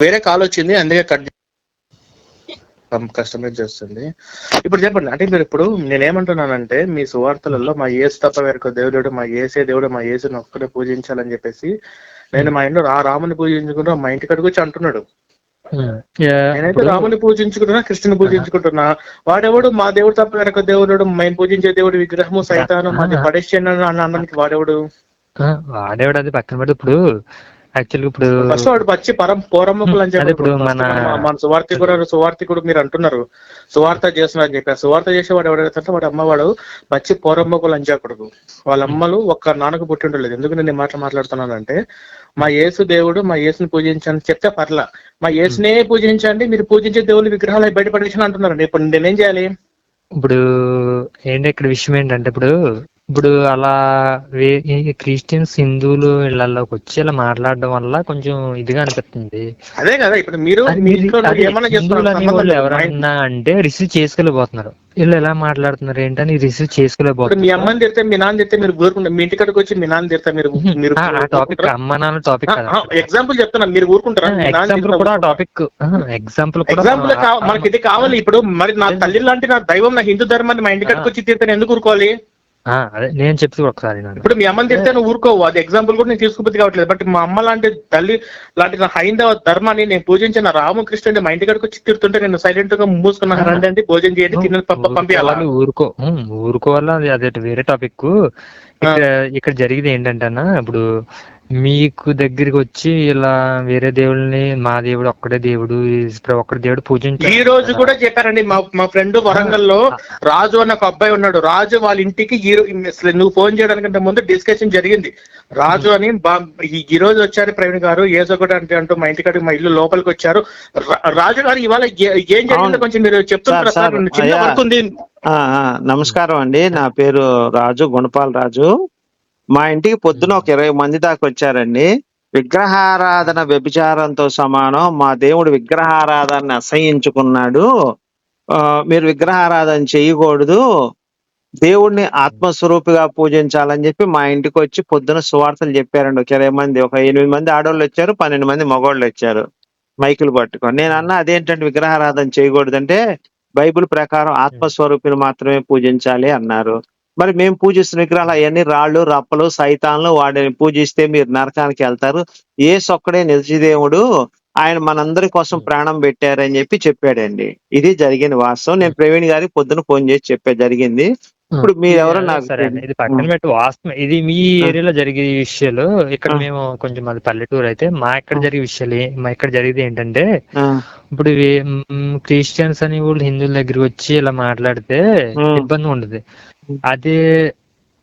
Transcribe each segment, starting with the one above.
వేరే కాల్ వచ్చింది అందుకే కట్ కస్టమైజ్ చేస్తుంది. ఇప్పుడు చెప్పండి అంటే మీరు ఇప్పుడు నేనేమంటున్నానంటే మీ సువార్తలలో మా ఏసు తప్ప వేరొక దేవుడు మా ఏసే దేవుడు మా ఏసుని ఒక్కడే పూజించాలని చెప్పేసి నేను మా ఇంట్లో ఆ రాముని పూజించుకుంటూ మా ఇంటి కడుగు వచ్చి అంటున్నాడు. యా, నేనైతే రాముని పూజించుకుంటున్నా కృష్ణుని పూజించుకుంటున్నా. వాడెవడు? మా దేవుడు తప్ప వేరొక దేవుడు మేము పూజించే దేవుడు విగ్రహము సైతాను మాది పడేసాను అని అనడానికి వాడెవడు? వాడేవాడు అది పక్కన ఇప్పుడు యాక్చువల్గా ఇప్పుడు ఫస్ట్ వాడు వచ్చి పరం పోరమ్మకులు అని చెప్పి ఇప్పుడు మన- మన సువార్థికుడు సువార్థికుడు మీరు అంటున్నారు. సువార్త చేస్తున్నారు అని చెప్పి. సువార్త చేసేవాడు ఎవడైతే వాడు అమ్మవాడు వచ్చి పోరమ్మకులు అని చెప్పకూడదు వాళ్ళ అమ్మలు ఒక్క నాన్నకు పుట్టి ఉండలేదు. ఎందుకు నేను ఈ మాటలు మాట్లాడుతున్నానంటే మా యేసు దేవుడు మా యేసుని పూజించని చెప్తే పర్లా. మా యేసునే పూజించండి మీరు పూజించే దేవుని విగ్రహాలు అవి బయటపడేసిన అంటున్నారండి ఇప్పుడు నేనేం చేయాలి? ఇప్పుడు ఏంటి ఇక్కడ విషయం ఏంటంటే ఇప్పుడు ఇప్పుడు అలా క్రిస్టియన్స్ హిందువులు ఇళ్ళలోకి వచ్చి ఇలా మాట్లాడడం వల్ల కొంచెం ఇదిగా అనిపిస్తుంది. అదే కదా ఇప్పుడు మీరు హిందువులు ఎవరన్నా అంటే రిసీవ్ చేసుకోలేకపోతున్నారు. వీళ్ళు ఎలా మాట్లాడుతున్నారు ఏంటని రిసీవ్ ఇప్పుడు మీ చేసుకోలేకపోతున్నారు. అమ్మని తిడితే మీ నాన్న తిడితే మీరు ఊరుకుంటారు. మీ ఇంటికాడికి వచ్చి మీ నాన్న తిడితే మీరు మీరు టాపిక్ అమ్మ నాన్న టాపిక్ ఎగ్జాంపుల్ చెప్తున్నా మీరు ఊరుకుంటారా? ఎగ్జాంపుల్ కూడా టాపిక్ ఎగ్జాంపుల్ కూడా ఎగ్జాంపుల్ మనకి ఇది కావాలి. ఇప్పుడు మరి నా తల్లి లాంటి నా దైవం నా హిందూ ధర్మాన్ని మా ఇంటికి వచ్చి తీర్తాను ఎందుకు ఊరుకోవాలి? అదే నేను చెప్తూ ఒకసారి. ఇప్పుడు మీ అమ్మని తిడితే నువ్వు ఊరుకోవు. అది ఎగ్జాంపుల్ కూడా నేను తీసుకుపోతే కావట్లేదు బట్ మా అమ్మ లాంటి తల్లి లాంటి హైందవ ధర్మాన్ని నేను పూజించిన రామకృష్ణుడి మా ఇంటికి వచ్చి తిడుతుంటే నేను సైలెంట్గా మూసుకున్నా రండి అంటే భోజనం చేయండి తిన్న పంప పంపించాలా ఊరుకో. ఊరుకోవాలా? అది అదే వేరే టాపిక్ ఇక్కడ ఇక్కడ జరిగేది ఏంటంటేనా ఇప్పుడు మీకు దగ్గరికి వచ్చి ఇలా వేరే దేవుళ్ళని మా దేవుడు ఒక్కడే దేవుడు ఒక్కడే దేవుడు పూజించాలి ఈ రోజు కూడా చెప్పారండి మా మా ఫ్రెండ్ వరంగల్లో రాజు అన్న ఒక అబ్బాయి ఉన్నాడు. రాజు వాళ్ళ ఇంటికి ఈ నువ్వు ఫోన్ చేయడానికంటే ముందు డిస్కషన్ జరిగింది. రాజు అని ఈ- రోజు వచ్చారు ప్రవీణ్ గారు ఏదో ఒకటి అంటే అంటూ మా ఇంటికాడికి మా ఇల్లు లోపలికి వచ్చారు. రాజు గారు ఇవాళ ఏ- జరిగిందో. కొంచెం మీరు చెప్తున్నారా చిన్న. వర్క్ ఉంది. నమస్కారం అండి. నా పేరు రాజు గుణపాల్ రాజు. మా ఇంటికి పొద్దున ఒక ఇరవై మంది దాకా వచ్చారండి. విగ్రహారాధన వ్యభిచారంతో సమానం. మా దేవుడు విగ్రహారాధనని అసహించుకున్నాడు మీరు విగ్రహారాధన చేయకూడదు. దేవుడిని ఆత్మస్వరూపిగా పూజించాలని చెప్పి మా ఇంటికి వచ్చి పొద్దున సువార్తలు చెప్పారండి. ఒక ఇరవై మంది ఒక ఎనిమిది మంది ఆడవాళ్ళు వచ్చారు పన్నెండు మంది మగవాళ్ళు వచ్చారు. మైకులు పట్టుకొని. నేను అన్న అదేంటంటే విగ్రహారాధన చేయకూడదంటే బైబిల్ ప్రకారం ఆత్మస్వరూపిని మాత్రమే పూజించాలి అన్నారు. మరి మేము పూజిస్తున్న విగ్రహాలు అవన్నీ రాళ్ళు రప్పలు సైతాన్లు వాడిని పూజిస్తే మీరు నరకానికి వెళ్తారు. ఏ సొక్కడే నిజదేవుడు ఆయన మనందరి కోసం ప్రాణం పెట్టారని చెప్పి చెప్పాడండి. ఇది జరిగిన వాస్తవం. నేను ప్రవీణ్ గారికి పొద్దున ఫోన్ చేసి చెప్పే జరిగింది. ఇప్పుడు మీరు ఎవరో నాకు సరే అండి, ఇది పక్కన పెట్టి. వాస్తవం. ఇది మీ ఏరియాలో జరిగే విషయాలు. ఇక్కడ. మేము కొంచెం మాది పల్లెటూరు అయితే మా ఇక్కడ. జరిగే విషయాలు ఏ- మా ఇక్కడ జరిగేది ఏంటంటే ఇప్పుడు ఇవి, మ్, క్రిస్టియన్స్ అని వాళ్ళు హిందువుల దగ్గరికి వచ్చి ఇలా మాట్లాడితే. ఇబ్బంది ఉండదు. అదే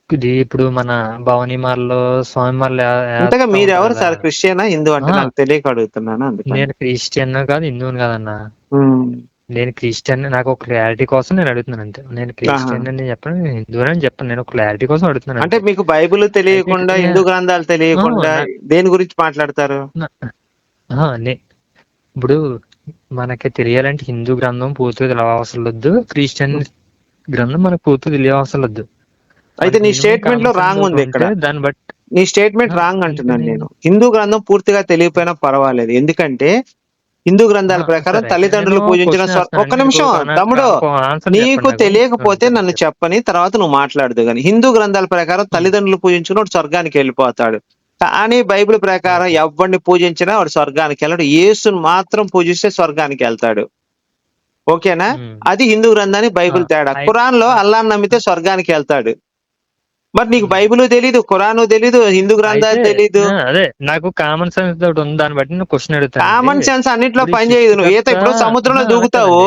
ఇది ఇప్పుడు మన భవనిమాల్లో స్వామిమార్లు అంతగా మీరు ఎవరు సార్? క్రిస్టియనా హిందూ అంటే ఆ. నాకు తెలియక అడుగుతున్నాను అందుకని నేను క్రిస్టియన్ కాదు హిందువుని కాదన్నా. ఉమ్. నేను క్రిస్టియన్ నాకు ఒక క్లారిటీ కోసం నేను అడుగుతున్నాను అంతే. నేను క్రిస్టియన్ అని చెప్పను హిందూ అని చెప్పను. నేను క్లారిటీ కోసం అడుగుతున్నాను అంటే మీకు బైబిల్ తెలియకుండా హిందూ గ్రంథాలు తెలియకుండా దేని గురించి మాట్లాడతారు? ఇప్పుడు మనకి తెలియాలంటే హిందూ గ్రంథం పూర్తిగా తెలియవసరం లేదు. క్రిస్టియన్ గ్రంథం మనకు పూర్తిగా తెలియవసరం లేదు. అయితే నీ స్టేట్మెంట్లో రాంగ్ ఉంది ఇక్కడ. దాన్ని బట్టి నీ స్టేట్మెంట్ రాంగ్ అంటున్నాను? నేను. హిందూ గ్రంథం పూర్తిగా తెలియకపోయినా పర్వాలేదు. ఎందుకంటే హిందూ గ్రంథాల ప్రకారం. తల్లిదండ్రులు పూజించిన. ఒక్క నిమిషం తమ్ముడు నాకు. తెలియకపోతే నన్ను చెప్పని తర్వాత నువ్వు మాట్లాడదు కానీ హిందూ గ్రంథాల ప్రకారం తల్లిదండ్రులు పూజించినోడు స్వర్గానికి వెళ్ళిపోతాడు కానీ బైబిల్ ప్రకారం ఎవరిని పూజించినా వాడు స్వర్గానికి వెళ్ళాడు యేసుని మాత్రం పూజిస్తే స్వర్గానికి వెళ్తాడు ఓకేనా. అది హిందూ గ్రంథానికి బైబిల్ తేడా ఖురాన్లో అల్లాహ్ నమ్మితే స్వర్గానికి వెళ్తాడు మరి నీకు బైబిల్ తెలీదు ఖురాను తెలీదు హిందూ గ్రంథాలు తెలీదు. అదే నాకు కామన్ సెన్స్ తోటి ఉంది దాన్ని బట్టి నేను క్వశ్చన్ అడుగుతాను. కామన్ సెన్స్ అన్నిట్లో పని చేయదు నువ్వు. ఈత ఇప్పుడు సముద్రంలో దూకుతావు.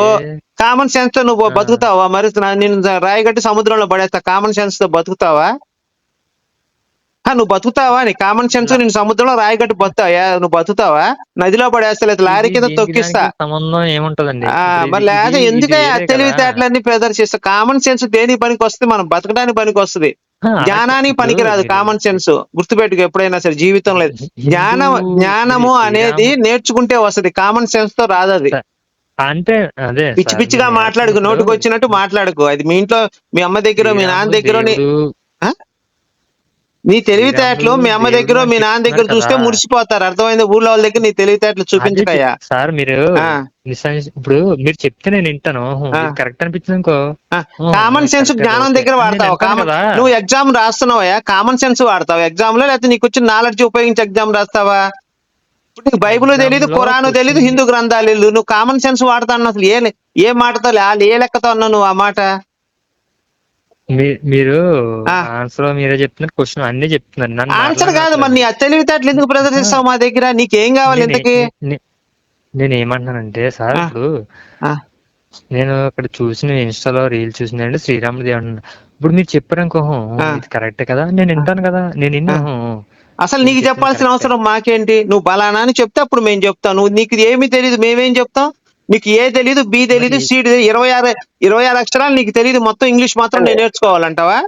కామన్ సెన్స్తో నువ్వు. బతుకుతావా? మరి నేను రాయగట్టి సముద్రంలో పడేస్తా. కామన్ సెన్స్తో బతుకుతావా? నువ్వు బతుకుతావా? నీ కామన్ సెన్స్ నేను సముద్రంలో రాయగట్టి బతుకుతావా నువ్వు బతుకుతావా? నదిలో పడేస్తా లేదా లారీ కింద తొక్కిస్తా. సంబంధం ఏముంటదండి? మరి లేదా ఇది- ఎందుకే ఇది వేరే కదా. తెలివితేటలన్నీ ప్రదర్శిస్తా. కామన్ సెన్స్ దేని పనికి వస్తుంది మనం బతకడానికి పనికి వస్తుంది జ్ఞానానికి పనికిరాదు కామన్ సెన్స్ గుర్తుపెట్టుకు ఎప్పుడైనా సరే జీవితంలో జ్ఞానం జ్ఞానము అనేది నేర్చుకుంటే వస్తది. కామన్ సెన్స్తో రాదు అది. అంటే అదే పిచ్చి పిచ్చిగా మాట్లాడుకు నోటికి వచ్చినట్టు మాట్లాడుకు. అది మీ ఇంట్లో మీ అమ్మ దగ్గర మీ నాన్న దగ్గర? నీ తెలివితేటలు మీ అమ్మ దగ్గర మీ నాన్న దగ్గర చూస్తే. మురిసిపోతారు. అర్థమైంది? ఊళ్ళో వాళ్ళ దగ్గర నీ తెలివితేటలు చూపించకయ్యా. సార్ మీరు ఇప్పుడు మీరు చెప్తే నేను వింటాను. కరెక్ట్ అనిపించింది అనుకో. కామన్ సెన్స్ జ్ఞానం. దగ్గర వాడతావు? కామన్. నువ్వు ఎగ్జామ్ రాస్తున్నావా? కామన్ సెన్స్ వాడతావు? ఎగ్జామ్లో లేకపోతే నీకు వచ్చిన నాలెడ్జ్ ఉపయోగించి ఎగ్జామ్ రాస్తావా? ఇప్పుడు నీకు బైబిల్ తెలియదు ఖురాను తెలియదు హిందూ గ్రంథాలు నువ్వు కామన్ సెన్స్ వాడతాను అసలు. ఏ ఏ మాటతో ఏ లెక్కతో అన్నావు నువ్వు ఆ మాట? మీరు. ఆన్సర్ మీరే చెప్తున్నారు క్వశ్చన్ అన్ని చెప్తున్నారు. ఆన్సర్ కాదు మరి నీ తెలివితేటలు ఎందుకు ప్రదర్శిస్తావు మా దగ్గర? నీకేం కావాలి ఇంతకి నేను ఏమంటున్నానంటే సార్. ఇప్పుడు నేను ఇక్కడ చూసిన ఇన్స్టాలో రీల్ చూసిందంటే శ్రీరాముడు దేవుడు ఇప్పుడు మీరు చెప్పారు అనుకో "హూ, ఆ. ఇది కరెక్ట్ కదా? నేను వింటాను కదా? నేను విన్నా "హూ, అసలు నీకు చెప్పాల్సిన కరెక్టే." అవసరం మాకేంటి? నువ్వు బలానా అని చెప్తే అప్పుడు మేము చెప్తాం. నువ్వు నీకు ఏమీ తెలియదు మేమేం చెప్తాం? నీకు ఏ తెలీదు బి తెలీదు సి ఇరవై ఆరు ఇరవై ఆరు అక్షరాలు నీకు తెలియదు మొత్తం ఇంగ్లీష్ మాత్రం నేను నేర్చుకోవాలంటావా?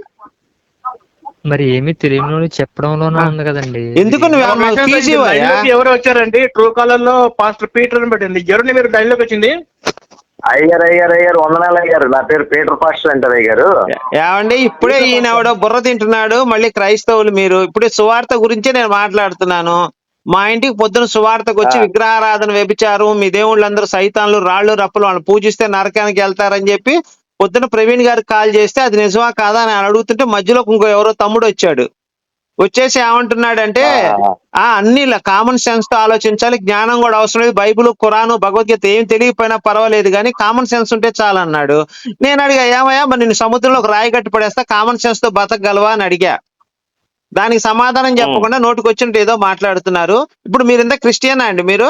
మరి ఏమీ తెలియని చెప్పడంలోనే ఉంది కదండి. ఎందుకు ఎవరు వచ్చారండి ట్రూ కాలర్లో పాస్టర్ పీటర్ అని పెట్టింది. ఎవరిని మీరు లైన్లోకి వచ్చింది? అయ్యారు అయ్యారు అయ్యారు వందనాలు అయ్యారు. నా పేరు పీటర్ పాస్టర్ అంటారు అయ్యారు ఏమండి ఇప్పుడే ఈయన బుర్ర తింటున్నాడు మళ్ళీ క్రైస్తవులు మీరు. ఇప్పుడే సువార్త గురించే నేను మాట్లాడుతున్నాను. మా ఇంటికి పొద్దున సువార్తకు వచ్చి. విగ్రహారాధన వ్యభిచారం మీ దేవుళ్ళందరూ సైతాన్లు రాళ్ళు రప్పలు వాళ్ళు పూజిస్తే నరకానికి వెళ్తారని చెప్పి పొద్దున ప్రవీణ్ గారికి కాల్ చేస్తే అది నిజమా కాదా అని అడుగుతుంటే మధ్యలో ఇంకో ఎవరో తమ్ముడు వచ్చాడు. వచ్చేసి ఏమంటున్నాడంటే ఆ. ఆ అన్ని కామన్ సెన్స్తో ఆలోచించాలి. జ్ఞానం కూడా అవసరం లేదు. బైబిల్ ఖురాను భగవద్గీత ఏం తెలియకపోయినా పర్వాలేదు కానీ కామన్ సెన్స్ ఉంటే చాలు అన్నాడు. నేను అడిగా ఏమయ్యా మరి నేను సముద్రంలో ఒక రాయి కట్టి పడేస్తా కామన్ సెన్స్తో బతకగలవా అని అడిగా. దానికి సమాధానం చెప్పకుండా నోటికి వచ్చినట్టు ఏదో మాట్లాడుతున్నారు. ఇప్పుడు మీరు ఇంత క్రిస్టియనా అండి మీరు?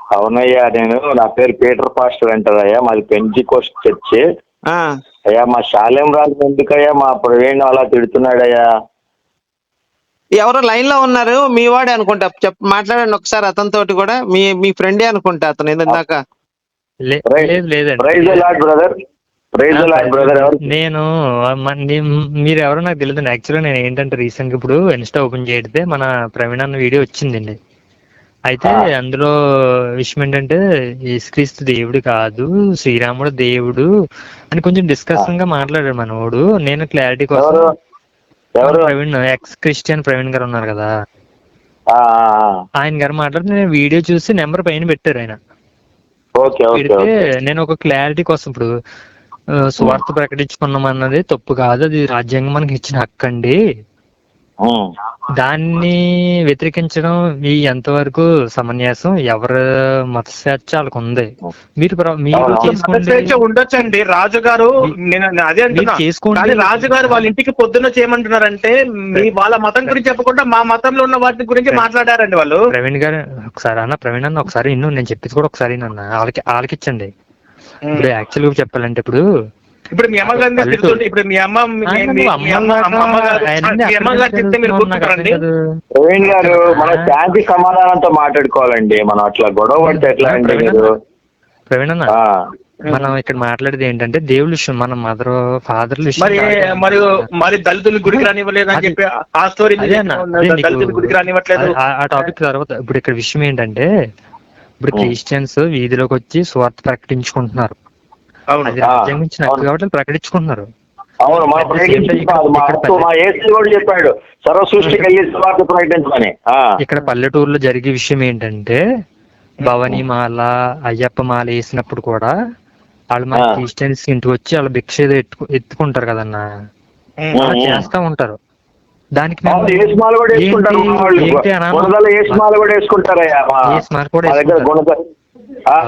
అవునయ్యా నేను నా పేరు పీటర్ పాస్టర్ అంటారు అయ్యా మాది పెంచి కోస్ట్ చర్చి. ఆ. అయ్యా మా శాలెం రాజు ఎందుకయ్యా మా ప్రవీణ్ అలా తిడుతున్నాడయ్యా? ఎవరో లైన్లో ఉన్నారు మీ వాడే అనుకుంటా. చెప్ మాట్లాడండి ఒకసారి అతనితోటి కూడా. మీ మీ ఫ్రెండే అనుకుంటా అతను ఇందాక. లేదు లేదండి ప్రైజ్ బ్రదర్. నేను మీరు ఎవరో నాకు తెలియదు యాక్చువల్గా నేను ఏంటంటే రీసెంట్ ఇప్పుడు ఇన్స్టా ఓపెన్ చేస్తే మన ప్రవీణ్ అన్న వీడియో వచ్చిందండి. అయితే. అందులో విషయం ఏంటంటే యేసుక్రీస్తు దేవుడు కాదు శ్రీరాముడు దేవుడు అని కొంచెం డిస్కషన్గా మాట్లాడాడు మనోడు. నేను క్లారిటీ కోసం ప్రవీణ్ ఎక్స్ క్రిస్టియన్ ప్రవీణ్ గారు ఉన్నారు కదా. ఆయన గారు మాట్లాడితే నేను వీడియో చూసి నెంబర్ పైన పెట్టారు ఆయన. పెడితే నేను ఒక క్లారిటీ కోసం ఇప్పుడు సువార్త ప్రకటించుకున్నాం అన్నది తప్పు కాదు. అది రాజ్యాంగం మనకి ఇచ్చిన హక్కు అండి. దాన్ని వ్యతిరేకించడం ఈ ఎంతవరకు సమన్యాసం ఎవరి మత స్వేచ్ఛ వాళ్ళకు ఉంది మీరు మీరు చేసుకోండి ఉండొచ్చండి. రాజు గారు నేను అదే చేసుకోండి. రాజు గారు వాళ్ళ ఇంటికి పొద్దున్న చేయమంటున్నారంటే మీ వాళ్ళ మతం గురించి చెప్పకుండా మా మతంలో ఉన్న వాటి గురించి మాట్లాడారండి వాళ్ళు. ప్రవీణ్ గారు ఒకసారి అన్న ప్రవీణ్ అన్న ఒకసారి ఇన్ను నేను చెప్పేది కూడా ఒకసారి అన్న. వాళ్ళకి ఆలకిచ్చండి ఇప్పుడు యాక్చువల్గా చెప్పాలంటే ఇప్పుడు ఇప్పుడు మీ పల్లెటూరు. తిడుతుంటే ఇప్పుడు మీ అమ్మ మీ- అమ్మ అమ్మ అమ్మ- అమ్మగారు చెప్తే మీరు కూర్చుంటారండి కాదు. ప్రవీణ్ గారు మనం శాంతి సమాధానంతో మాట్లాడుకోవాలండి. మనం అట్లా గొడవ పడితే ఎట్లా అండి ప్రవీణ్ మీరు? అన్న, ప్రవీణ్ అన్న ఆ. మనం ఇక్కడ మాట్లాడేది ఏంటంటే దేవుళ్ళ విషయం మన మదర్ ఫాదర్ మరి మరి మరి దళితులు గుడికి రానివ్వలేదు అని చెప్పి ఆ స్టోరీ దళితులు గుడికి రానివ్వట్లేదు. ఆ- ఆ టాపిక్ తర్వాత ఇప్పుడు ఇక్కడ విషయం ఏంటంటే ఇప్పుడు. క్రిస్టియన్స్ వీధిలోకి వచ్చి స్వార్థ ప్రకటించుకుంటున్నారు అది. కాబట్టి ప్రకటించుకుంటున్నారు అవును మా చెప్పాడు సర్వ సృష్టికి వెళ్ళి స్వార్థ ప్రకటించమని ఆ. ఇక్కడ పల్లెటూరులో జరిగే విషయం ఏంటంటే భవని మాల అయ్యప్ప మాల వేసినప్పుడు కూడా వాళ్ళు మన. క్రిస్టియన్స్ ఇంటికి వచ్చి వాళ్ళు భిక్ష ఎత్తుకుంటారు కదన్నా చేస్తా ఉంటారు దానికి ఏసుమాలు కూడా వేసుకుంటారు గుణదల ఏసుమాలు కూడా వేసుకుంటారయ్యా.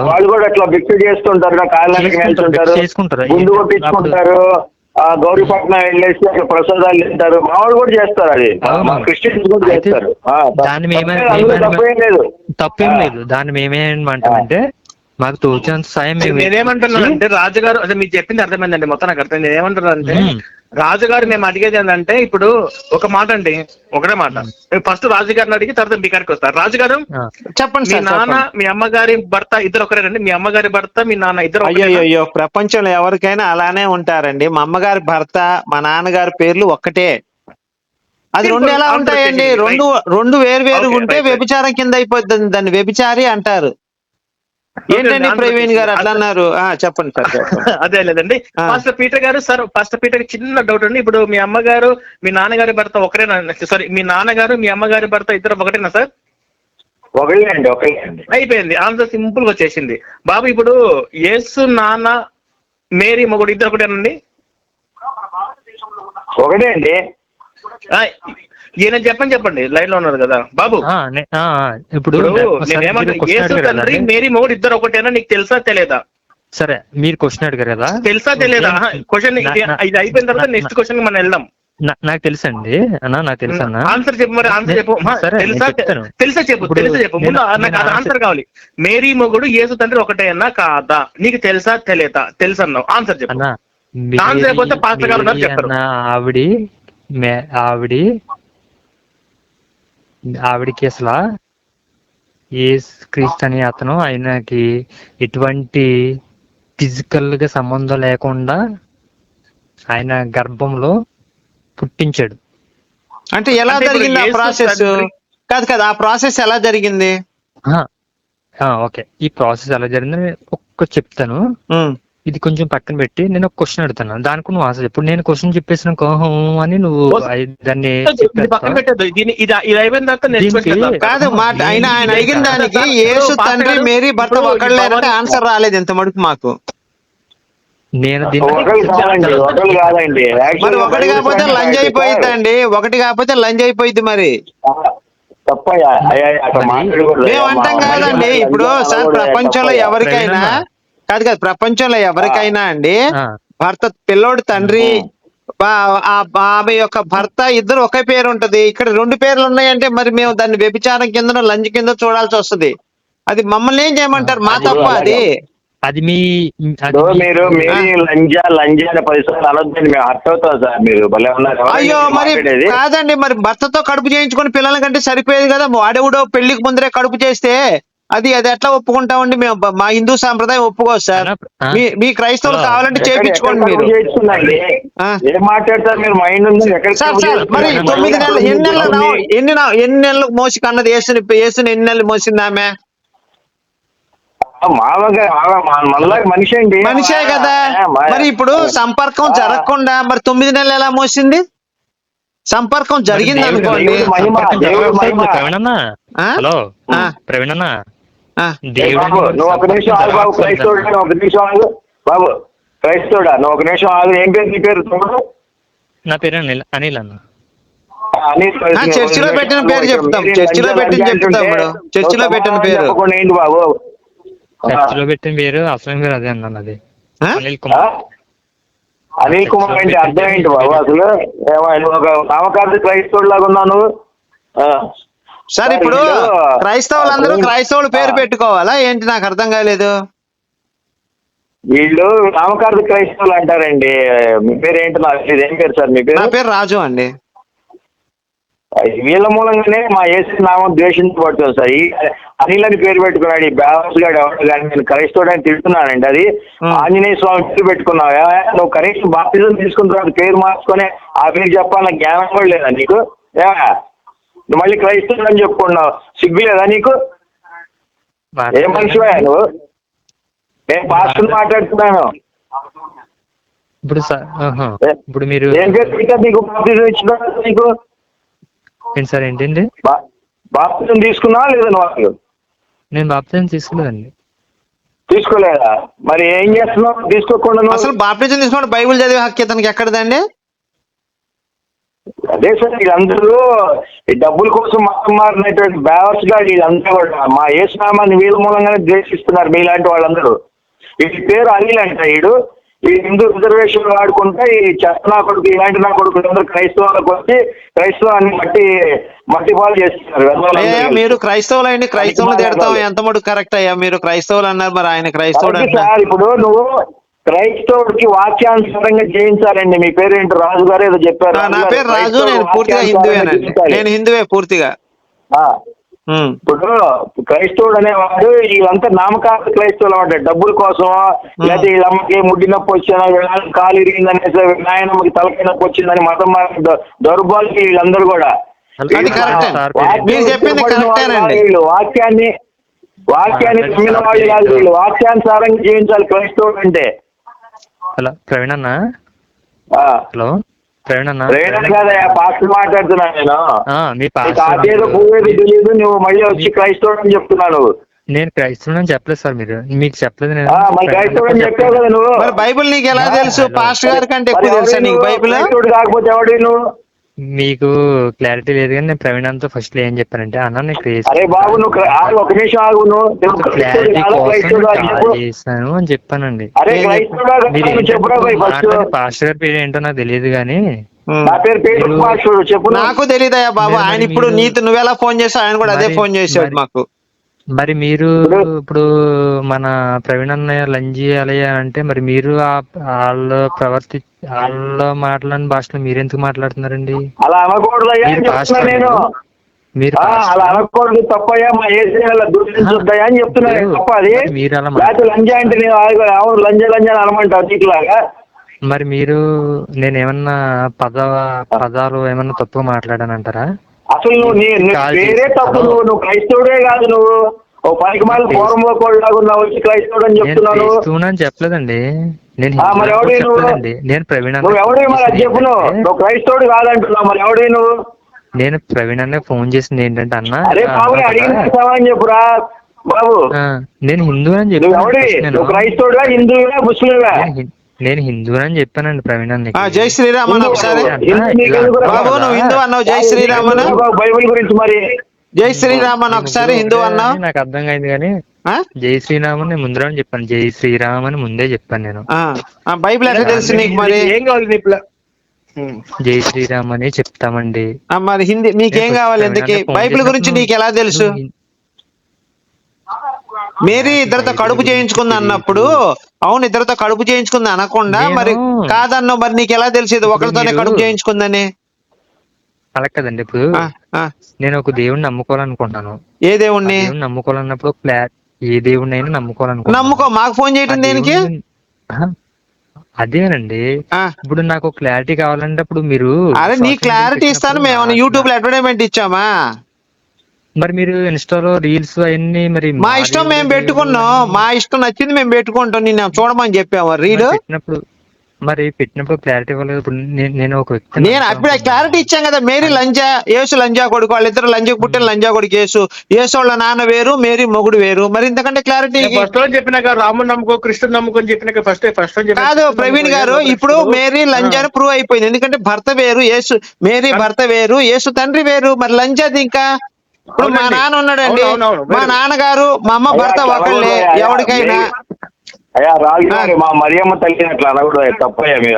వాళ్ళు కూడా అట్లా భిక్ష చేస్తుంటారు చేసుకుంటారు, వెళ్తుంటారు ఏంటి- కొట్టించుకుంటారు. ఆ గౌరీపట్నం వెళ్ళేసి అక్కడ ప్రసాదాలు తింటారు. మా వాళ్ళు కూడా చేస్తారు అది. క్రిస్టియన్స్ కూడా చేస్తారు. తప్పేం- లేదు తప్పేం. లేదు. దాన్ని మేమేమంటామంటే మాకు తోచినంత సాయం నేనేమంటున్నాను అంటే రాజుగారు అసలు మీకు చెప్పింది అర్థమైందండి మొత్తం నాకు అర్థం నేనేమంటున్నాను అంటే. రాజుగారు మేము అడిగేది ఏంటంటే ఇప్పుడు ఒక మాట అండి ఒకటే మాట. ఫస్ట్ రాజుగారిని అడిగి తర్వాత మీ గారికి వస్తారు. రాజుగారు. చెప్పండి మీ సార్ నాన్న. మీ అమ్మగారి భర్త ఇద్దరు ఒకరేనండి. మీ అమ్మగారి భర్త మీ నాన్న ఇద్దరు అయ్యో ప్రపంచంలో ఎవరికైనా అలానే ఉంటారండి. మా అమ్మగారి భర్త మా నాన్నగారి పేర్లు ఒక్కటే. అది రెండు ఎలా. ఉంటాయండి. రెండు రెండు వేరు వేరు ఉంటే. వ్యభిచారం కింద అయిపోతుంది దాన్ని వ్యభిచారి అంటారు. ఏంటండి ప్రవీణ్ గారు అట్లా అన్నారు? ఆ, చెప్పండి సార్ అదే లేదండి. పాస్టర్ పీటర్ గారు సార్ పాస్టర్ పీటర్ చిన్న డౌట్ అండి. ఇప్పుడు మీ అమ్మగారు మీ నాన్నగారి భర్త ఒకరేనా? సారీ మీ నాన్నగారు మీ అమ్మగారి భర్త ఇద్దరు ఒకటేనా సార్? అయిపోయింది. ఆన్సర్ సింపుల్గా వచ్చేసింది. బాబు ఇప్పుడు యేసు నాన్న మేరీ మొగుడు ఇద్దరు ఒకటేనండి? ఒకటే అండి. ఈయన చెప్పండి చెప్పండి. లైన్లో ఉన్నారు కదా. బాబు. ఇప్పుడు తండ్రి. మేరీ మొగుడు ఇద్దరు ఒకటేనా? నీకు తెలుసా తెలియదా? సరే మీరు క్వశ్చన్ అడిగారు కదా తెలుసా తెలియదా? క్వశ్చన్ ఇది అయిపోయిన తర్వాత నెక్స్ట్ క్వశ్చన్ మనం వెళ్దాం. నాకు తెలుసండి. అన్నా నాకు తెలుసు అన్న? ఆన్సర్ చెప్పు మరి ఆన్సర్ చెప్పు. తెలుసా. తెలుసా చెప్పు తెలుసా చెప్పు. ముందు నాకు ఆన్సర్- కావాలి. మేరీ మొగుడు యేసు తండ్రి ఒకటే అన్నా కాదా? నీకు తెలుసా తెలియదా? తెలుసు అన్నావు ఆన్సర్ చెప్పు ఆన్సర్ అయిపోతే గారు ఉన్నారు చెప్తారు. ఆవిడి మే- ఆవిడి ఆవిడికి అసలు ఏ క్రీస్తు అనే అతను ఆయనకి ఎటువంటి ఫిజికల్గా సంబంధం లేకుండా ఆయన గర్భంలో పుట్టించాడు. అంటే ఎలా జరిగింది ఆ ప్రాసెస్? కాదు కదా ఆ ప్రాసెస్ ఎలా జరిగింది? ఆ, ఆ, ఓకే. ఈ ప్రాసెస్ ఎలా జరిగిందని ఒక్క చెప్తాను. ఇది కొంచెం పక్కన పెట్టి నేను ఒక క్వశ్చన్ అడుగుతాను. దానికి నువ్వు ఆన్సర్ ఇప్పుడు నేను క్వశ్చన్ చెప్పేసిన కోహం అని నువ్వు దాన్ని ఆయన ఆయన అడిగిన దానికి యేసు తండ్రి మేరీ భర్త ఒకళ్ళేనంటే ఆన్సర్ రాలేదు ఇంత మటుకు మాకు? నేను మరి ఒకటి కాకపోతే లంజ్ అయిపోయిందండి ఒకటి కాకపోతే లంజ్ అయిపోయింది మరి. మేము అంటాం కాదండి. ఇప్పుడు సార్. ప్రపంచంలో ఎవరికైనా కాదు కాదు ప్రపంచంలో ఎవరికైనా అండి భర్త పిల్లోడు తండ్రి ఆమె యొక్క భర్త ఇద్దరు ఒకే పేరు ఉంటది. ఇక్కడ రెండు పేర్లు ఉన్నాయంటే మరి మేము దాన్ని వ్యభిచారం కింద లంచ్ కింద చూడాల్సి వస్తది. అది మమ్మల్ని ఏం చేయమంటారు? మా తప్ప అది. అది మీ మీరు మేరీ లంజా లంజా అనే పరిసరాలు అనొద్దండి. మేము హర్ట్ అవుతాం సార్. మీరు భలే ఉన్నారు. ఎవరండి అయ్యో మీరు? కాదండి మరి భర్తతో కడుపు చేయించుకుని పిల్లల కంటే సరిపోయేది కదా. వాడెవడో పెళ్ళికి ముందరే కడుపు చేస్తే అది అది ఎట్లా ఒప్పుకుంటామండి మేము మా హిందూ సాంప్రదాయం ఒప్పుకోదు సార్. మీ మీ క్రైస్తవులు. కావాలంటే చేపించుకోండి మీరు. ఏం మాట్లాడతారు? మీరు మైండ్ సార్ సార్? తొమ్మిది నెలలు ఎన్ని నెలలు నా- ఎన్ని ఎన్ని నెలలు మోసి కన్నది యేసుని యేసుని ఎన్ని నెలలు మోసింది ఆమె మనిషి అండి. మనిషే కదా. మరి ఇప్పుడు సంపర్కం జరగకుండా మరి తొమ్మిది నెలలు ఎలా మోసింది? సంపర్కం జరిగింది అనుకోండి? హలో. ప్రవీణ్ అన్న? బాబు, నువ్వు ఒక నిమిషం ఆగు బాబు క్రైస్తవుడు నువ్వు ఒక నిమిషం ఆగు. బాబు క్రైస్తవుడా? నువ్వు ఒక నిమిషం ఆగు. ఏం పేరు నీ పేరు? తమ్ముడు నా పేరు అనిల్ అనిల్ అన్న. చర్చిలో పెట్టిన పేరు చెప్తాం. చర్చిలో పెట్టిన చెప్తాం మేడం. చర్చిలో పెట్టిన పేరు. బాబు? చర్చిలో పెట్టిన పేరు అసలు పేరు అదే అన్న అది? అనిల్? కుమార్. అనిల్ కుమార్ అంటే అర్థం ఏంటి బాబు అసలు? ఒక నామకార్థ క్రైస్తవుడు లాగా ఉన్నావు నువ్వు. ఆ. సార్ ఇప్పుడు క్రైస్తవులందరూ క్రైస్తవుల పేరు పెట్టుకోవాలా? ఏంటి నాకు అర్థం కాలేదు. వీళ్ళు నామకార్థ క్రైస్తవులు అంటారండి. మీ పేరు ఏంటి నాకు. ఏం పేరు సార్ మీ నా పేరు పేరు రాజు అండి. వీళ్ళ మూలంగానే మా యేసు నామం ద్వేషించబడుతుంది సార్. ఈ అనిల్ అని పేరు పెట్టుకున్నాడు ఈ బ్యాలన్స్ గాడు ఎవరు కానీ నేను క్రైస్తవుడు అని తిడుతున్నానండి. అది. ఆంజనేయ స్వామి పేరు పెట్టుకున్నావు? నువ్వు కనీసం బాప్తిజం తీసుకున్న తర్వాత పేరు మార్చుకొని ఆ పేరు చెప్పాలన్న జ్ఞానం కూడా లేదా నీకు? నువ్వు మళ్ళీ క్రైస్తవుడు అని చెప్పుకున్నావు సిగ్గు లేదా నీకు ఏ మనిషివా నువ్వు? నేను పాస్టర్ మాట్లాడుతున్నాను. ఇప్పుడు సార్ ఆహా. ఇప్పుడు మీరు ఏం నీకు బాప్తిజం ఇచ్చిన నీకు? ఏంటి సార్ ఏంటండి? బాప్తిజం తీసుకున్నావా లేదా నువ్వు అసలు? నేను బాప్తిజం తీసుకోలేదండి. తీసుకోలేదా? మరి ఏం చేస్తున్నావు? తీసుకోకుండా? అసలు బాప్టిజం తీసుకోండి బైబిల్ చదివే హక్కు ఇతనికి ఎక్కడదండి? అదే సార్ వీళ్ళందరూ ఈ డబ్బుల కోసం మతం మారినటువంటి బ్యావర్స్గా వీళ్ళందరూ కూడా మా ఏసునామాన్ని వీళ్ళ మూలంగానే ద్వేషిస్తున్నారు మీలాంటి వాళ్ళందరూ. వీడి పేరు అనిల్ అంట వీడు. ఈ హిందూ రిజర్వేషన్ వాడుకుంటే ఈ చెత్త నా కొడుకు ఇలాంటి నా కొడుకు అందరూ క్రైస్తవులకు వచ్చి క్రైస్తవాన్ని మట్టి మట్టి పాలు చేస్తున్నారు మీరు క్రైస్తవులు అండి క్రైస్తవులు తిడతాం ఎంత మటుకు కరెక్ట్ అయ్యా? మీరు క్రైస్తవులు అన్నారు మరి ఆయన క్రైస్తవుడు సార్ ఇప్పుడు నువ్వు క్రైస్తవుడికి వాక్యానుసారంగా జయించాలండి మీ పేరు ఏంటి రాజు గారు ఏదో చెప్పారు. నా పేరు రాజు నేను పూర్తిగా హిందువేనండి. నేను హిందువే పూర్తిగా. ఇప్పుడు క్రైస్తవుడు అనేవాడు వీళ్ళంతా నామకార్థ క్రైస్తవులు అన్నమాట. డబ్బుల కోసం లేకపోతే వీళ్ళమ్మకి ముడ్డి నొప్పి వచ్చిందా వీళ్ళకి కాలు ఇరిగిందనేసి నాయనమ్మకి తలకాయ నొప్పి వచ్చిందని మతం మారి దౌర్బాలకి వీళ్ళందరూ కూడా. అది కరెక్టే. సార్ వాక్యం మీరు చెప్పింది ఇష్టపడిన వాళ్ళు వాక్యాన్ని వాక్యాన్ని నమ్మిన వాళ్ళు కాదు వీళ్ళు. వాక్యానుసారంగా జీవించాలి క్రైస్తవుడు అంటే. హలో ప్రవీణ్ అన్న. హలో ప్రవీణ్ అన్న? రేణు కాదయ్యా పాస్టర్ మాట్లాడుతున్నా నేను. ఆ, మీ పాస్టర్ తెలియదు నువ్వు మళ్ళీ వచ్చి క్రైస్తవుడు అని చెప్తున్నాను. నేను క్రైస్తవుడు అని చెప్పలేదు సార్ మీరు. మీకు చెప్పలేదు నేను. ఆ, మరి క్రైస్తవుడు అని చెప్పావు కదా నువ్వు. మరి బైబిల్ నీకు ఎలా తెలుసు? పాస్టర్ గారి కంటే ఎక్కువ తెలుసా నీకు? బైబిల్? కాకపోతే ఎవడు నువ్వు మీకు క్లారిటీ లేదు కానీ నేను ప్రవీణ్ అంతా ఫస్ట్ ఏం చెప్పానంటే అన్న నేను క్రేజ్ అరే బాబు నువ్వు ఒక నిమిషం ఆగు నువ్వు క్లారిటీ కోసం చేశాను అని చెప్పానండి. పాస్టర్ గారి పేరు ఏంటో నాకు తెలియదు కానీ. నాకు తెలియదయ్యా బాబు. ఆయన ఇప్పుడు నీతో నువ్వెలా ఫోన్ చేసావు? ఆయన కూడా అదే ఫోన్ చేసాడు మాకు. మరి మీరు ఇప్పుడు మన ప్రవీణ్ అన్నయ్య లంజి అలయ్య అంటే మరి మీరు వాళ్ళు ప్రవర్తి వాళ్ళు మాట్లాడిన భాషలో మీరు ఎందుకు మాట్లాడుతున్నారండి? అలా అనకూడదయ్యా అని మీరు నేను. అలా అనకూడదు తప్పయ్యా మా ఏసీ దుర్దించొద్దయ్యా అని చెప్తున్నా నేను మీరు- తప్ప అది. మీరు అలా లేకపోతే లంజా అంటే నేను అవును లంజా లంజా అని అనమంటావు నీకులాగా. మరి మీరు నేను ఏమన్నా పద పదాలు ఏమన్నా తప్పుగా మాట్లాడానంటారా? అసలు నువ్వు నీ నీ కాదు. పేరే తప్పు నువ్వు నువ్వు క్రైస్తవుడే కాదు నువ్వు. ఓ పనికి మాల పూర్వంలో కూడా ఉన్నావు వచ్చి క్రైస్తవుడు అని నేను చెప్తున్నాను. చెప్పలేదండి. నేను మరి ఎవడే కూడా నువ్వు? నేను ప్రవీణ్ నువ్వు ఎవడే మరి అది చెప్పు నువ్వు. క్రైస్తవుడు కాదంటున్నావు మరి ఎవడే నువ్వు? నేను ప్రవీణ్ అన్న ఫోన్ చేసింది ఏంటంటే అన్న అరే బాబు అడిగిన చెప్పురా బాబు. నేను హిందూ అని నేను. నువ్వు క్రైస్తవుడా హిందువుడా ముస్లింవా? నేను హిందూ అని చెప్పానండి ప్రవీణ్ అన్నకి. ఆ, జై శ్రీరామ్ అన్న ఒకసారి? బాబు నువ్వు హిందూ అన్నావు జై శ్రీరామ్ అన్న బైబిల్ గురించి మరి. జై శ్రీరామ్ అన్న ఒకసారి హిందూ అన్నావు నాకు అర్థం అయింది కానీ ఆ? జై శ్రీరామ్ అని ముందర చెప్పాను. జై శ్రీరామ్ అని ముందే చెప్పాను నేను. ఆ, ఆ, బైబిల్ ఎట్లా తెలుసు నీకు మరి? ఏం కావాలి నీ. జై శ్రీరామ్ అని చెప్తామండి. ఆ, మరి హిందీ నీకేం కావాలి? ఎందుకు? బైబిల్ గురించి నీకు ఎలా తెలుసు? మేరీ ఇద్దరితో కడుపు చేయించుకుంది అన్నప్పుడు అవును ఇద్దరితో కడుపు చేయించుకుంది అనకుండా నేను- మరి కాదన్నావు మరి నీకు ఎలా తెలిసేది? ఒకరితోనే మీరు- కడుపు చేయించుకుందని. అలా కదండి. ఇప్పుడు ఆ, ఆ. నేను ఒక దేవుడిని నమ్ముకోవాలనుకుంటున్నాను ఏ ఆ దేవుణ్ణి దేవుడిని నమ్ముకోవాలన్నప్పుడు ఏ దేవుడిని అయినా నమ్ముకోవాలనుకుంటున్నాను నమ్ముకో మాకు ఫోన్ ఆ చేయటం దేనికి దేవుడిని- ఆహా. అదేనండి. ఆ, ఇప్పుడు నాకు క్లారిటీ కావాలంటే ఇప్పుడు మీరు అరే నీ క్లారిటీ ఇస్తాను మేము నా- యూట్యూబ్లో అడ్వర్టైజ్మెంట్ ఇచ్చామా? మరి మీరు ఇన్స్టాలో రీల్స్ అవన్నీ మరి మా ఇష్టం మేము పెట్టుకున్నాం. మా ఇష్టం నచ్చింది మేము పెట్టుకుంటాం. నిన్న చూడమని చెప్పాము రీడ్ మరి పెట్టినప్పుడు మరి పెట్టినప్పుడు క్లారిటీ ఇవ్వలేదు. ఇప్పుడు నేను- నేను ఒక వ్యక్తి నేను అప్పుడే క్లారిటీ ఇచ్చాం కదా. మేరీ లంజా యేసు లంజా కొడుకు వాళ్ళిద్దరు లంజకు పుట్టిన లంజా కొడుకు యేసు. యేసు వాళ్ళ నాన్న వేరు మేరీ మొగుడు వేరు. మరి ఇంతకంటే క్లారిటీ నేను ఫస్ట్లో చెప్పినాక రాముని నమ్ముకో కృష్ణుని నమ్ముకో అని చెప్పినాక ఫస్ట్ ఫస్ట్ చెప్పిన కాదు ప్రవీణ్ గారు ఇప్పుడు. మేరీ లంజా అని ప్రూవ్ అయిపోయింది. ఎందుకంటే భర్త వేరు యేసు మేరీ భర్త వేరు యేసు తండ్రి వేరు. మరి లంజాది ఇంకా ఇప్పుడు మా. నాన్న ఉన్నాడండి. మా నాన్నగారు మా అమ్మ భర్త ఒకళ్ళే. ఎవరికైనా అయ్యా రాజు మా మరియమ్మ తల్లి అట్లా అనకూడదు తప్పయ్యా మీరు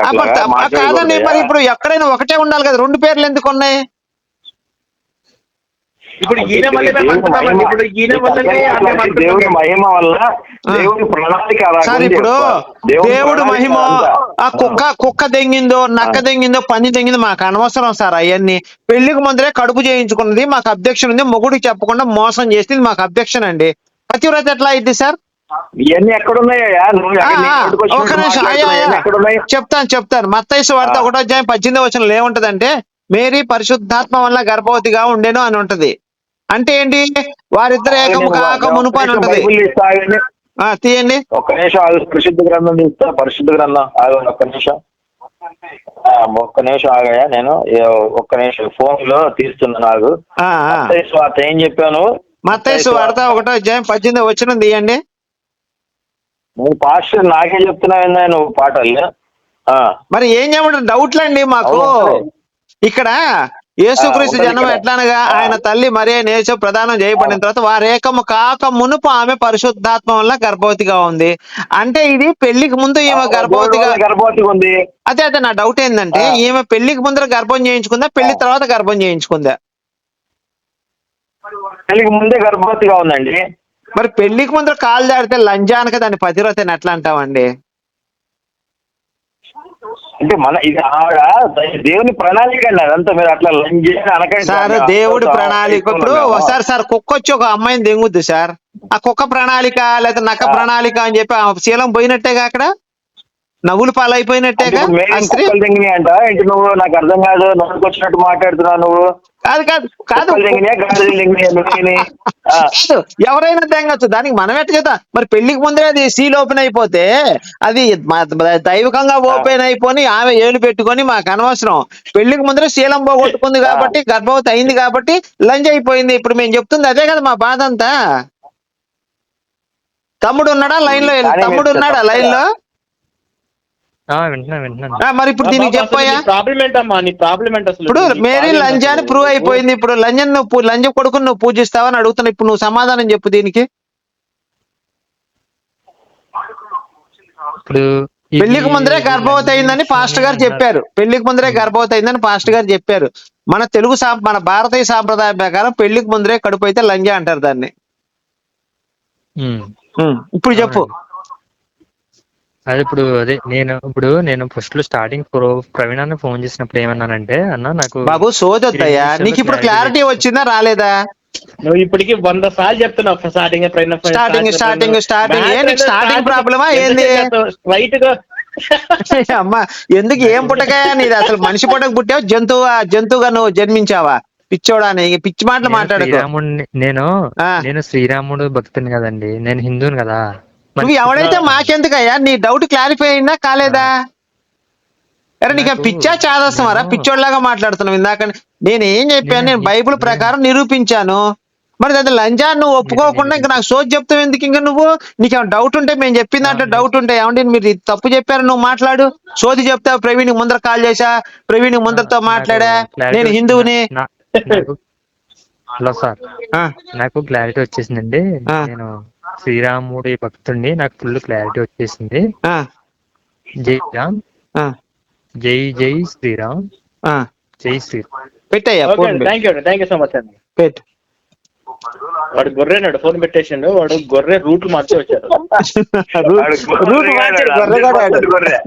కాదండి. మరి ఇప్పుడు ఎక్కడైనా ఒకటే ఉండాలి కదా రెండు పేర్లు ఎందుకు ఉన్నాయి ఇప్పుడు ఈయన ఇప్పుడు ఈయన మహిమ వల్ల దేవుడి ప్రణాళిక సార్. ఇప్పుడు దేవుడి మహిమ. ఆ కుక్క కుక్క దెంగిందో నక్క దెంగిందో పంది దెంగిందో మాకు అనవసరం సార్ అవన్నీ పెళ్ళికి ముందరే కడుపు చేయించుకున్నది మాకు అబ్జెక్షన్ ఉంది మొగుడికి చెప్పకుండా మోసం చేసింది మాకు అబ్జెక్షన్ అండి పతివ్రత ఎట్లా అయింది సార్? ఇవన్నీ ఒక నిమిషం చెప్తాను చెప్తాను. మత్తైసు వార్త. ఒకటో అధ్యాయం పద్దెనిమిది వచనంలో ఏముంటదంటే మేరీ పరిశుద్ధాత్మ వల్ల గర్భవతిగా ఉండేను అని ఉంటది. అంటే ఏంటి? వారిద్దరు ఏకము కాక మునుపు అని ఉంటది. తీయండి. ఒక్క నిమిషం ఆగు పరిశుద్ధ గ్రంథం తీస్తా పరిశుద్ధ గ్రంథం. ఆగు ఒక్క నిమిషం. ఒక్క నిమిషం ఆగాయా నేను ఒక్క నిమిషం. ఫోన్లో తీస్తున్నా ఆగు స్వార్త ఏం చెప్పాను? మత్తైసు వార్త ఒకటో అధ్యాయం పద్దెనిమిది వచ్చిన తీయండి. నువ్వు పాస్టర్ నాకే చెప్తున్నావు నువ్వు పాటలు. మరి ఏం చేయమంటారు? డౌట్లండి మాకు. అవును. ఇక్కడ యేసుక్రీస్తు జన్మ. ఎట్లనగా ఆయన తల్లి మరియ నేసు ప్రదానం చేయబడిన తర్వాత వారు ఏకము కాక మునుపు ఆమె పరిశుద్ధాత్మ వల్ల గర్భవతిగా ఉంది అంటే ఇది పెళ్ళికి ముందు ఈమె గర్భవతిగా గర్భవతిగా ఉంది అదే అదే నా డౌట్ ఏంటంటే. ఈమె పెళ్ళికి ముందర గర్భం చేయించుకుందా పెళ్ళి. తర్వాత గర్భం చేయించుకుందా పెళ్ళికి ముందే గర్భవతిగా ఉందండి మరి పెళ్ళికి ముందర కాలు దాడితే లంజానక దాని పతిరతని ఎట్లా అంటామండి అంటే మన ఇది ఆవిడ దేవుని ప్రణాళిక అండి అదంతా మీరు అట్లా లంజ్ చేసి అనకండి సార్ దేవుడి ప్రణాళిక ఇప్పుడు ఒకసారి సార్ కుక్క వచ్చి ఒక అమ్మాయిని దెంగుద్ది సార్. ఆ కుక్క ప్రణాళిక లేదా నక్క. ప్రణాళిక అని చెప్పి ఆ శీలం పోయినట్టేగా అక్కడ? నవ్వులు అంటే ఏంటి నువ్వు? నాకు అర్థం కాదు. నోటికి వచ్చినట్టు మాట్లాడుతున్నావు నువ్వు. కాదు కాదు కాదు. కాదు ఎవరైనా తెంగొచ్చు. దానికి మనం ఎట్ట చేద్దాం? మరి పెళ్ళికి ముందే అది సీల్ ఓపెన్ అయిపోతే అది దైవికంగా ఓపెన్ అయిపోయి ఆమె ఏలు పెట్టుకొని మాకు అనవసరం. పెళ్ళికి ముందరే శీలం పోగొట్టుకుంది కాబట్టి గర్భవతి అయింది కాబట్టి లంచ్ అయిపోయింది. ఇప్పుడు మేము చెప్తుంది అదే కదా మా బాధ అంతా. తమ్ముడు ఉన్నాడా? లైన్లో తమ్ముడు ఉన్నాడా? లైన్లో వింటున్నా వింటున్నాను ఆ, మరి ఇప్పుడు దీనికి చెప్పాయా? ప్రాబ్లం ఏంటమ్మా? నీ ప్రాబ్లం ఏంటి అసలు? ఇప్పుడు మేరీ లంజ అని? ప్రూవ్ అయిపోయింది. ఇప్పుడు లంజన్ నువ్వు లంజ కొడుకుని నువ్వు పూజిస్తావని అడుగుతున్నా. ఇప్పుడు నువ్వు సమాధానం చెప్పు దీనికి. ఇప్పుడు పెళ్ళికి ముందరే గర్భవతి అయిందని పాస్టర్ గారు చెప్పారు. పెళ్ళికి ముందరే గర్భవతి అయిందని పాస్టర్ గారు చెప్పారు. మన తెలుగు సా మన భారతీయ సాంప్రదాయం ప్రకారం పెళ్ళికి ముందరే కడుపు అయితే లంజ అంటారు దాన్ని. ఇప్పుడు చెప్పు. అదే ఇప్పుడు అదే నేను ఇప్పుడు నేను ఫస్ట్లో స్టార్టింగ్ ప్రో ప్రవీణ్ అన్న ఫోన్ చేసినప్పుడు ఏమన్నానంటే అన్న నాకు బాబు సోదొద్దయ్యా నీకు ఇప్పుడు క్లారిటీ వచ్చిందా రాలేదా? నువ్వు ఇప్పటికి వంద సార్లు చెప్తున్నావు స్టార్టింగ్ starting. ఏంటి starting problem ఆ? ఏంది? రైట్గా. అమ్మా ఎందుకు ఏం పుట్టకాయా నీది? అసలు మనిషి పుట్టక పుట్టావు జంతువు జంతువుగా నువ్వు జన్మించావా? పిచ్చోడా పిచ్చి మాటలు మాట్లాడకు. నేను ఆ. నేను శ్రీరాముడు భక్తుని కదండి నేను హిందువుని కదా. నువ్వు ఎవడైతే మాకెందుకయ్యా? నీ డౌట్ క్లారిఫై అయిందా కాలేదా? అరే నీకు పిచ్చా చాదస్తామారా? పిచ్చోడ్లాగా మాట్లాడుతున్నావు ఇందాక. నేను ఏం చెప్పాను? నేను బైబిల్ ప్రకారం నిరూపించాను. మరి అది లంజా నువ్వు ఒప్పుకోకుండా ఇంకా నాకు సోచి చెప్తావు ఎందుకు ఇంకా నువ్వు? నీకు డౌట్ ఉంటే మేము చెప్పిన దాంట్లో డౌట్ ఉంటే ఏమంటే మీరు తప్పు చెప్పారు నువ్వు మాట్లాడు. సోది చెప్తావు ప్రవీణ్ ముందర కాల్ చేశా. ప్రవీణ్ ముందరతో మాట్లాడా? నేను హిందువుని. Hello sir. నాకు క్లారిటీ వచ్చేసిందండి. నేను శ్రీరాముడి భక్తుడిని నాకు ఫుల్ క్లారిటీ వచ్చేసింది. ఆ, జై రామ్ ఆ, జై జై శ్రీరామ్. ఆ. జై Sriram. పెట్టయ్యా. Thank you thank you so much అండి. పెట్టు. వాడు గొర్రెనాడు ఫోన్ పెట్టేసిండు వాడు గొర్రె రూట్లు మార్చి వచ్చాడు. రూట్ రూట్ ఆడు. గొర్రె.